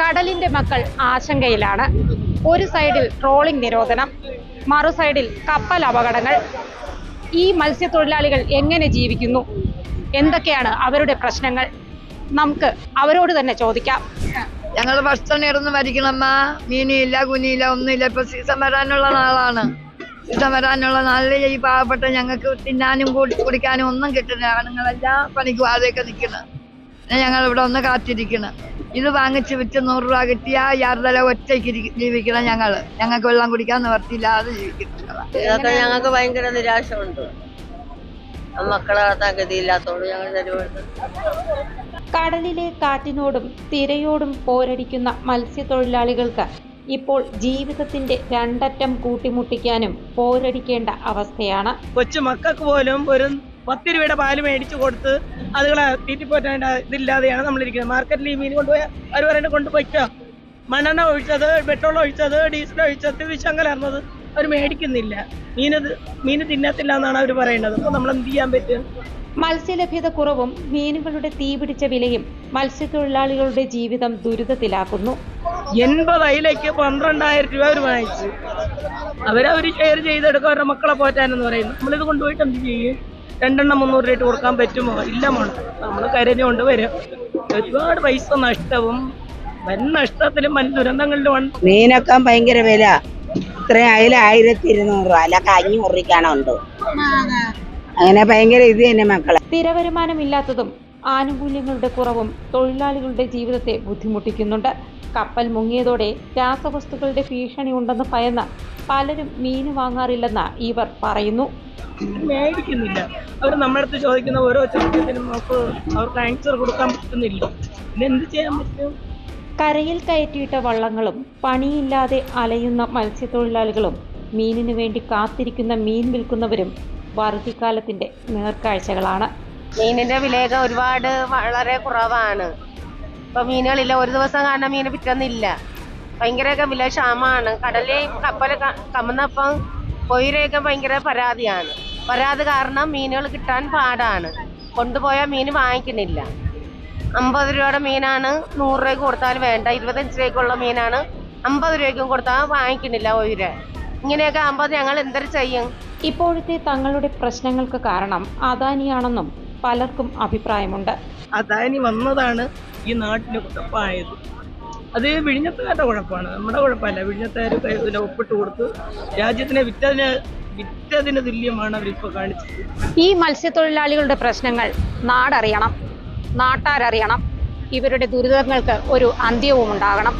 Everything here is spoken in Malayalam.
കടലിന്റെ മക്കൾ ആശങ്കയിലാണ്. ഒരു സൈഡിൽ ട്രോളിംഗ് നിരോധനം മറു സൈഡിൽ കപ്പൽ അപകടങ്ങൾ. ഈ മത്സ്യത്തൊഴിലാളികൾ എങ്ങനെ ജീവിക്കുന്നു? എന്തൊക്കെയാണ് അവരുടെ പ്രശ്നങ്ങൾ? നമുക്ക് അവരോട് തന്നെ ചോദിക്കാം. ഞങ്ങൾ ഭക്ഷണം ഇറന്ന് മരിക്കണമ്മ മീനില്ല കുനിയില്ല ഒന്നുമില്ല. ഇപ്പൊ സീസൺ വരാനുള്ള നാളാണ്. സീസൺ വരാനുള്ള നാളിൽ ഈ പാവപ്പെട്ട ഞങ്ങൾക്ക് തിന്നാനും കൂടി കുടിക്കാനും ഒന്നും കിട്ടുന്നില്ല. ആണുങ്ങളെല്ലാം പണിക്ക് വാഴയൊക്കെ നിൽക്കണം പിന്നെ ഞങ്ങൾ ഇവിടെ ഒന്ന് കാത്തിരിക്കണം. ഇത് വാങ്ങിച്ച് വിറ്റ് നൂറ് രൂപ കിട്ടിയാൽ യാർദല ഒറ്റയ്ക്ക് ഇരി- ജീവിക്കണം ഞങ്ങൾ ഞങ്ങൾക്ക് വെള്ളം കുടിക്കാൻ നിവർത്തിയില്ലാതെ ജീവിക്കണം ഇതൊക്കെ ഞങ്ങൾക്ക് ഭയങ്കര നിരാശ ഉണ്ട് മക്കളെ വളർത്താൻ ഗതിയില്ലാത്തോണ്ട് ഞങ്ങൾ തെരുവെടുത്ത്. കടലിലെ കാറ്റിനോടും തിരയോടും പോരടിക്കുന്ന മത്സ്യത്തൊഴിലാളികൾക്ക് ഇപ്പോൾ ജീവിതത്തിന്റെ രണ്ടറ്റം കൂട്ടിമുട്ടിക്കാനും പോരടിക്കേണ്ട അവസ്ഥയാണ്. കൊച്ചു മക്കൾക്ക് പോലും ഒരു പത്ത് രൂപയുടെ പാൽ മേടിച്ചു കൊടുത്ത് അതുകളെ തീറ്റിപ്പോറ്റേണ്ട ഇതില്ലാതെയാണ് നമ്മളിരിക്കുന്നത്. മാർക്കറ്റിൽ ഈ മീൻ കൊണ്ടുപോയി അവർ പറയുന്നത് കൊണ്ടുപോയിക്കോ മണ്ണെണ്ണ ഒഴിച്ചത് പെട്രോൾ ഒഴിച്ചത് ഡീസൽ ഒഴിച്ചത് വിഷം കലർന്നത് അവർ മേടിക്കുന്നില്ല. മീന് മീൻ മീന് തിന്നത്തില്ല എന്നാണ് അവർ പറയുന്നത്. അപ്പോൾ നമ്മൾ എന്ത് ചെയ്യാൻ പറ്റും? മത്സ്യലഭ്യത കുറവും മീനുകളുടെ തീപിടിച്ച വിലയും മത്സ്യത്തൊഴിലാളികളുടെ ജീവിതം ദുരിതത്തിലാക്കുന്നു. എൺപത് അയിലേക്ക് പന്ത്രണ്ടായിരം രൂപ അവർ വാങ്ങിച്ചു. അവരവർ ഷെയർ ചെയ്തെടുക്കും അവരുടെ മക്കളെ പോറ്റാനെന്ന് പറയുന്നു. നമ്മളിത് കൊണ്ടുപോയിട്ട് എന്ത് ചെയ്യും? രണ്ടെണ്ണം മുന്നൂറ് രൂപ കൊടുക്കാൻ പറ്റുമോ? ഇല്ല മോളെ. നമ്മൾ കരഞ്ഞുകൊണ്ട് വരും. ഒരുപാട് പൈസ നഷ്ടവും വൻ നഷ്ടത്തിലും വൻ ദുരന്തങ്ങളിലും മീനൊക്കെ ഭയങ്കര വില. ഇത്രയും അതിൽ ആയിരത്തി ഇരുന്നൂറ് രൂപ. അല്ല കഞ്ഞി മുറിക്കാനുണ്ട്. അങ്ങനെ ഭയങ്കര ഇത് തന്നെ മക്കളെ. സ്ഥിരവരുമാനമില്ലാത്തതും ആനുകൂല്യങ്ങളുടെ കുറവും തൊഴിലാളികളുടെ ജീവിതത്തെ ബുദ്ധിമുട്ടിക്കുന്നുണ്ട്. കപ്പൽ മുങ്ങിയതോടെ രാസവസ്തുക്കളുടെ ഭീഷണി ഉണ്ടെന്ന് ഭയന്ന് പലരും മീൻ വാങ്ങാറില്ലെന്ന് ഇവർ പറയുന്നു. മേടിക്കുന്നില്ല. അവർ നമ്മുടെ അടുത്ത് ചോദിക്കുന്ന ഓരോ ചോദ്യത്തിനും നമുക്ക് അവർക്ക് ആൻസർ കൊടുക്കാൻ പറ്റുന്നില്ല. പിന്നെ എന്ത് ചെയ്യാൻ പറ്റും? കരയിൽ കയറ്റിയിട്ട വള്ളങ്ങളും പണിയില്ലാതെ അലയുന്ന മത്സ്യത്തൊഴിലാളികളും മീനിനു വേണ്ടി കാത്തിരിക്കുന്ന മീൻ വിൽക്കുന്നവരും വറുതിക്കാലത്തിന്റെ നേർക്കാഴ്ചകളാണ്. മീനിന്റെ വിലയൊക്കെ ഒരുപാട് വളരെ കുറവാണ്. ഇപ്പൊ മീനുകളില്ല ഒരു ദിവസം കാണുന്ന മീൻ വിൽക്കുന്നില്ല ഭയങ്കരമൊക്കെ വില ക്ഷാമമാണ്. കടലിൽ കപ്പൽ കമന്നപ്പം കൊയിരയൊക്കെ ഭയങ്കര പരാതിയാണ്. പരാതി കാരണം മീനുകൾ കിട്ടാൻ പാടാണ്. കൊണ്ടുപോയാൽ മീൻ വാങ്ങിക്കുന്നില്ല. അമ്പത് രൂപയുടെ മീനാണ് നൂറ് രൂപയ്ക്ക് കൊടുത്താൽ വേണ്ട. ഇരുപത്തഞ്ച് രൂപയ്ക്കുള്ള മീനാണ് അമ്പത് രൂപയ്ക്കും കൊടുത്താൽ വാങ്ങിക്കുന്നില്ല ഒരു ഇങ്ങനെയൊക്കെ ആകുമ്പോൾ ഞങ്ങൾ എന്തൊരു ചെയ്യും? ഇപ്പോഴത്തെ തങ്ങളുടെ പ്രശ്നങ്ങൾക്ക് കാരണം അദാനിയാണെന്നും പലർക്കും അഭിപ്രായമുണ്ട്. അദാനി വന്നതാണ് ഈ നാട്ടിന് കുഴപ്പമായത്. അത് വിഴിഞ്ഞത്തുകാരുടെ കുഴപ്പമാണ്. നമ്മുടെ കുഴപ്പമല്ല. വിഴിഞ്ഞത്തുകാർ ഒപ്പിട്ട് കൊടുത്ത്. രാജ്യത്തിനെ വിറ്റതിന് വിറ്റതിന് തുല്യമാണ് അവരിപ്പോ കാണിച്ചത്. ഈ മത്സ്യത്തൊഴിലാളികളുടെ പ്രശ്നങ്ങൾ നാടറിയണം നാട്ടാരറിയണം. ഇവരുടെ ദുരിതങ്ങൾക്ക് ഒരു അന്ത്യവും ഉണ്ടാകണം